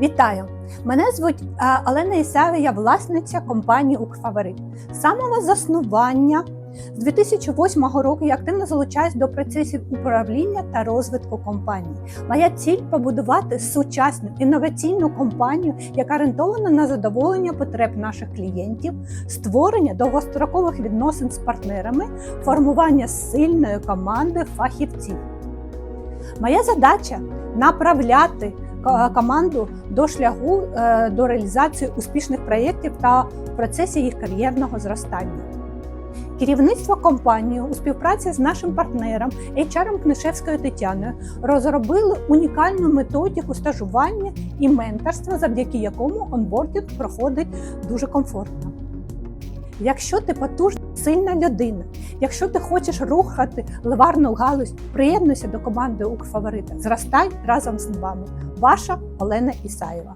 Вітаю! Мене звуть е, Олена Ісаєва, я власниця компанії «Укрфаворит». З самого заснування з 2008 року я активно залучаюсь до процесів управління та розвитку компанії. Моя ціль побудувати сучасну інноваційну компанію, яка орієнтована на задоволення потреб наших клієнтів, створення довгострокових відносин з партнерами, формування сильної команди фахівців. Моя задача направляти команду до шляху е, до реалізації успішних проєктів та в процесі їх кар'єрного зростання. Керівництво компанії у співпраці з нашим партнером HR Книшевською Тетяною розробили унікальну методику стажування і менторства, завдяки якому онбордінг проходить дуже комфортно. Якщо ти потужна, сильна людина, якщо ти хочеш рухати ливарну галузь, приєднуйся до команди Укрфаворита. Зростай разом з вами. Ваша Олена Ісаєва.